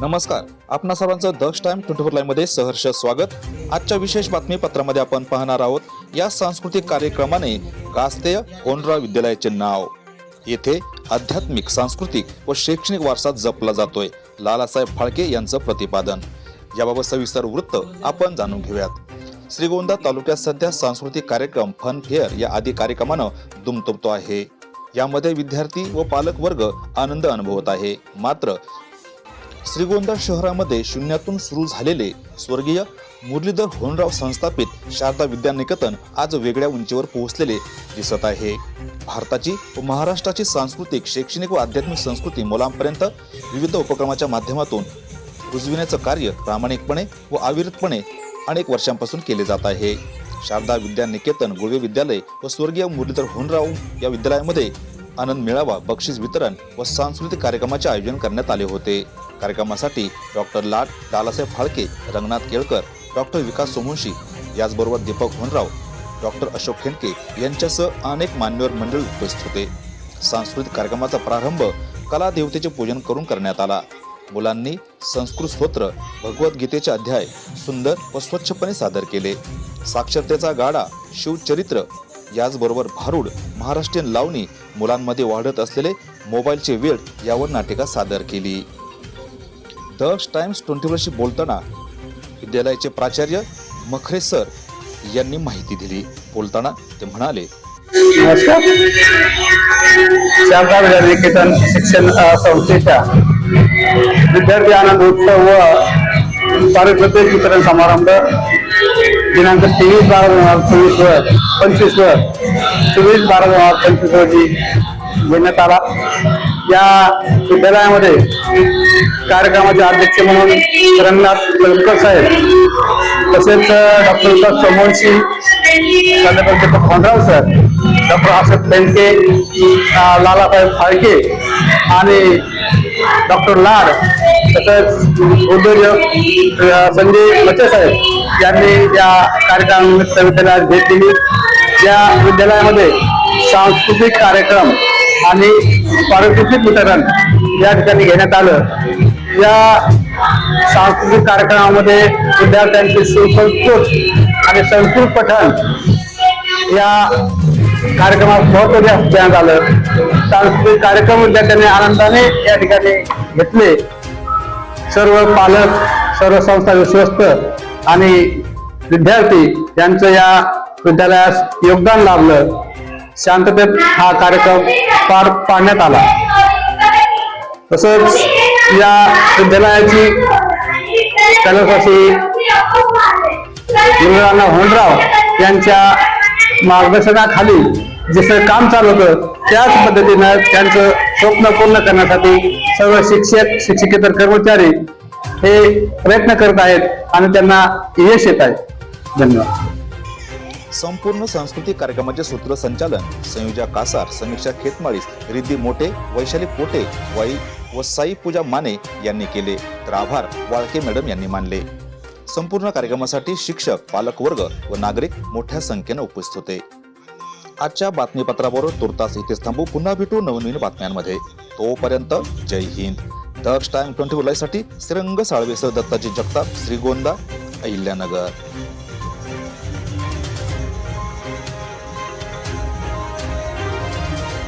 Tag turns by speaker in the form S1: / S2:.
S1: नमस्कार. आपणा सर्वांचं दक्ष टाइम ट्वेंटी फोर लाईव्हमध्ये सहर्ष स्वागत. आजच्या विशेष बातमीपत्रामध्ये आपण पाहणार आहोत या सांस्कृतिक कार्यक्रमाने कास्तेय कोनराव विद्यालयाचे नाव. येथे आध्यात्मिक सांस्कृतिक व शैक्षणिक वारसा जपला जातोय लालासाहेब फाळके यांचं प्रतिपादन. याबाबत सविस्तर वृत्त आपण जाणून घेऊयात. श्रीगोंदा तालुक्यात सध्या सांस्कृतिक कार्यक्रम फन फेअर या आदी कार्यक्रमानं दुमतुमतो आहे. यामध्ये विद्यार्थी व पालक वर्ग आनंद अनुभवत आहे. मात्र श्रीगोंदा शहरामध्ये शून्यातून सुरू झालेले स्वर्गीय मुरलीधर होनराव संस्थापित शारदा विद्यानिकेतन आज वेगळ्या उंचीवर पोहोचलेले दिसत आहे. भारताची व महाराष्ट्राची सांस्कृतिक शैक्षणिक व आध्यात्मिक संस्कृती मुलांपर्यंत विविध उपक्रमाच्या माध्यमातून रुजविण्याचं कार्य प्रामाणिकपणे व अविरतपणे अनेक वर्षांपासून केले जात आहे. शारदा विद्यानिकेतन गुळवे विद्यालय व स्वर्गीय मुरलीधर होनराव या विद्यालयामध्ये आनंद मेळावा बक्षीस वितरण व सांस्कृतिक कार्यक्रमाचे आयोजन करण्यात आले होते. कार्यक्रमासाठी डॉक्टर लाट लालासाहेब फाळके रंगनाथ केळकर डॉक्टर विकास सोमुंशी याचबरोबर दीपक होनराव डॉक्टर अशोक खेंडके यांच्यासह अनेक मान्यवर मंडळी उपस्थित होते. सांस्कृतिक कार्यक्रमाचा प्रारंभ कला देवतेचे पूजन करून करण्यात आला. मुलांनी संस्कृत स्तोत्र भगवद्गीतेचे अध्याय सुंदर व स्वच्छपणे सादर केले. साक्षरतेचा गाडा शिवचरित्र याचबरोबर भारूड महाराष्ट्रीयन लावणी मुलांमध्ये वाढत असलेले मोबाईलचे वेळ यावर नाटिका सादर केली. द टाइम्स ट्वेंटी फोरशी बोलताना विद्यालयाचे प्राचार्य मखरे सर यांनी माहिती दिली. बोलताना ते म्हणाले
S2: नमस्कार. श्यामराव निकेतन शिक्षण संस्थेच्या विद्यार्थी आनंद उत्सव व पारितोषिक वितरण समारंभ दिनांक तेवीस बारा दोन हजार चोवीस वर पंचवीस वर चोवीस बारा दोन हजार पंचवीस रोजी घेण्यात आला. या विद्यालयामध्ये कार्यक्रमाचे अध्यक्ष म्हणून रंगनाथ केळकर साहेब तसेच डॉक्टर विकास चौमोनशी प्राध्यापक खोंडराव सर डॉक्टर हर्षद पेंडके लालासाहेब फाळके आणि डॉक्टर लाड तसंच उद्योजक संजय मचे साहेब यांनी या कार्यक्रमानिमित्त विद्यालयात भेट दिली. या विद्यालयामध्ये सांस्कृतिक कार्यक्रम आणि पारितोषिक वितरण या ठिकाणी घेण्यात आलं. या सांस्कृतिक कार्यक्रमामध्ये विद्यार्थ्यांचे सुसंस्कृत आणि संस्कृत पठण या कार्यक्रमात महत्त्व देण्यात आलं. सांस्कृतिक कार्यक्रम विद्यार्थ्यांनी आनंदाने या ठिकाणी घेतले. सर्व पालक सर्व संस्था विश्वस्त आणि विद्यार्थी यांचं या विद्यालयास योगदान लाभलं. शांततेत हा कार्यक्रम पार पाडण्यात आला. तसंच या विद्यालयाची कलाशासी इंद्राना होंडराव यांच्या मार्गदर्शनाखाली जसं काम चालू होतं त्याच पद्धतीनं त्यांचं स्वप्न पूर्ण करण्यासाठी सर्व शिक्षक शिक्षकेतर कर्मचारी हे प्रयत्न करत आहेत आणि त्यांना यश येत आहे. धन्यवाद.
S1: संपूर्ण सांस्कृतिक कार्यक्रमाचे सूत्रसंचालन संयोजा कासार समीक्षा खेतमाळीस रिद्धी मोठे वैशाली पोटे वाई व साई पूजा माने यांनी केले. तर आभार वाळके मॅडम यांनी मानले. संपूर्ण कार्यक्रमासाठी शिक्षक पालकवर्ग व नागरिक मोठ्या संख्येने उपस्थित होते. आजच्या बातमीपत्राबरोबर तुर्तास इथेच थांबू. पुन्हा भेटू नवनवीन बातम्यांमध्ये. तोपर्यंत जय हिंद. द टाइम ट्वेंटी साठी श्रीरंग साळवेसर दत्ताजी जगताप श्रीगोंदा अहिल्यानगर.